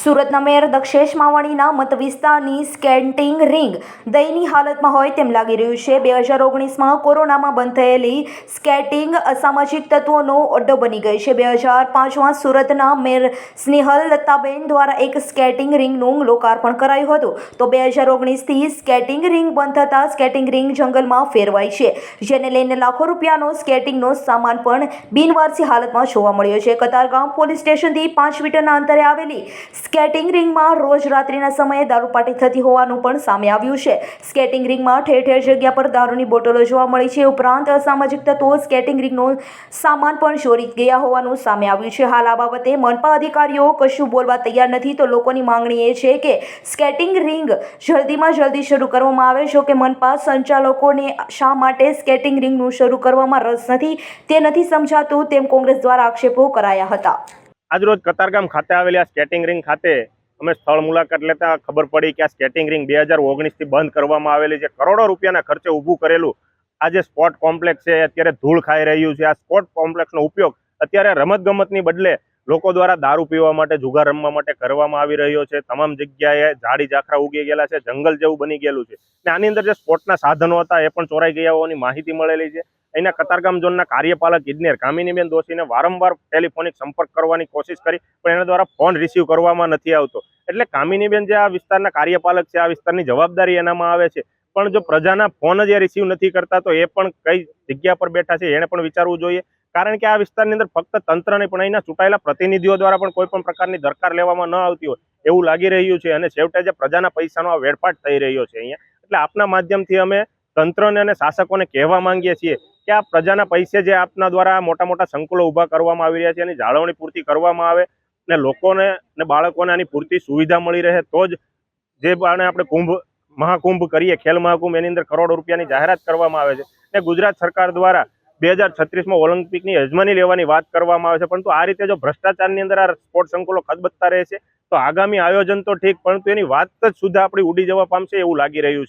સુરતના મેયર દક્ષેશ માવાણીના મત વિસ્તારની સ્કેટિંગ રિંગ દયની હાલતમાં હોય તેમ લાગી રહ્યું છે. બે હજાર ઓગણીસમાં કોરોનામાં બંધ થયેલી સ્કેટિંગ અસામાજિક તત્વોનો અડ્ડો બની ગઈ છે. બે હજાર પાંચમાં સુરતના મેયર સ્નેહલ દત્તાબેન દ્વારા એક સ્કેટિંગ રિંગનું લોકાર્પણ કરાયું હતું. તો બે હજાર ઓગણીસથી સ્કેટિંગ રિંગ બંધ થતાં સ્કેટિંગ રિંગ જંગલમાં ફેરવાઈ છે. જેને લઈને લાખો રૂપિયાનો સ્કેટિંગનો સામાન પણ બિનવારસી હાલતમાં જોવા મળ્યો છે. કતારગામ પોલીસ સ્ટેશનથી પાંચ મીટરના અંતરે આવેલી સ્કેટિંગ રિંગમાં રોજ રાત્રિના સમયે દારૂ પાર્ટી થતી હોવાનું પણ સામે આવ્યું છે. સ્કેટિંગ રિંગમાં ઠેર ઠેર જગ્યા પર દારૂની બોટલો જોવા મળી છે. ઉપરાંત અસામાજિક તત્વો સ્કેટિંગ રિંગનો સામાન પણ ચોરી ગયા હોવાનું સામે આવ્યું છે. હાલ આ બાબતે મનપા અધિકારીઓ કશું બોલવા તૈયાર નથી. તો લોકોની માંગણી એ છે કે સ્કેટિંગ રિંગ જલ્દીમાં જલ્દી શરૂ કરવામાં આવે. જો કે મનપા સંચાલકોને શા માટે સ્કેટિંગ રિંગનું શરૂ કરવામાં રસ નથી, તે નથી સમજાતું તેમ કોંગ્રેસ દ્વારા આક્ષેપો કરાયા હતા. આજરોજ કતારગામ ખાતે આવેલી આ સ્કેટિંગ રિંગ ખાતે અમે સ્થળ મુલાકાત લેતા ખબર પડી કે આ સ્કેટિંગ રિંગ બે હજાર ઓગણીસથી બંધ કરવામાં આવેલી છે. કરોડો રૂપિયાના ખર્ચે ઊભું કરેલું આ જે સ્પોર્ટ કોમ્પ્લેક્સ છે અત્યારે ધૂળ ખાઈ રહ્યું છે. આ સ્પોર્ટ કોમ્પ્લેક્સનો ઉપયોગ અત્યારે રમતગમતની બદલે લોકો દ્વારા દારૂ પીવા માટે, જુગાર રમવા માટે કરવામાં આવી રહ્યો છે. તમામ જગ્યાએ ઝાડી ઝાખરા ઉગી ગયેલા છે. જંગલ જેવું બની ગયેલું છે. અને આની અંદર જે સ્પોર્ટના સાધનો હતા, એ પણ ચોરાઈ ગયા હોવાની માહિતી મળેલી છે. અહીંના કતારગામ ઝોનના કાર્યપાલક ઇજનેર કામિનીબેન દોશીને વારંવાર ટેલિફોનિક સંપર્ક કરવાની કોશિશ કરી, પણ એના દ્વારા ફોન રિસીવ કરવામાં નથી આવતો. એટલે કામિનીબેન જે આ વિસ્તારના કાર્યપાલક છે, આ વિસ્તારની જવાબદારી એનામાં આવે છે. પણ જો પ્રજાના ફોન જ રિસીવ નથી કરતા, તો એ પણ કઈ જગ્યા પર બેઠા છે, એને પણ વિચારવું જોઈએ. કારણ કે આ વિસ્તારની અંદર ફક્ત તંત્ર નહીં પણ અહીંના ચૂંટાયેલા પ્રતિનિધિઓ દ્વારા પણ કોઈ પણ પ્રકારની દરકાર લેવામાં ન આવતી હોય, એવું લાગી રહ્યું છે. અને છેવટે જે પ્રજાના પૈસાનો આ વેડફાટ થઈ રહ્યો છે અહીંયા. એટલે આપના માધ્યમથી અમે તંત્રને અને શાસકોને કહેવા માંગીએ છીએ કે આ પ્રજાના પૈસે જે આપના દ્વારા મોટા મોટા સંકુલો ઊભા કરવામાં આવી રહ્યા છે, એની જાળવણી પૂરતી કરવામાં આવે ને લોકોને ને બાળકોને આની પૂરતી સુવિધા મળી રહે, તો જ જે બાણે આપણે કુંભ, મહાકુંભ કરીએ, ખેલ મહાકુંભ, એની અંદર કરોડો રૂપિયાની જાહેરાત કરવામાં આવે છે. ને ગુજરાત સરકાર દ્વારા બે હજાર છત્રીસમાં ઓલિમ્પિકની યજમાની લેવાની વાત કરવામાં આવે છે, પરંતુ આ રીતે જો ભ્રષ્ટાચારની અંદર આ સ્પોર્ટ સંકુલો ખદબદતા રહેશે તો આગામી આયોજન તો ઠીક, પરંતુ એની વાત જ સુધા આપણી ઉડી જવા પામશે એવું લાગી રહ્યું છે.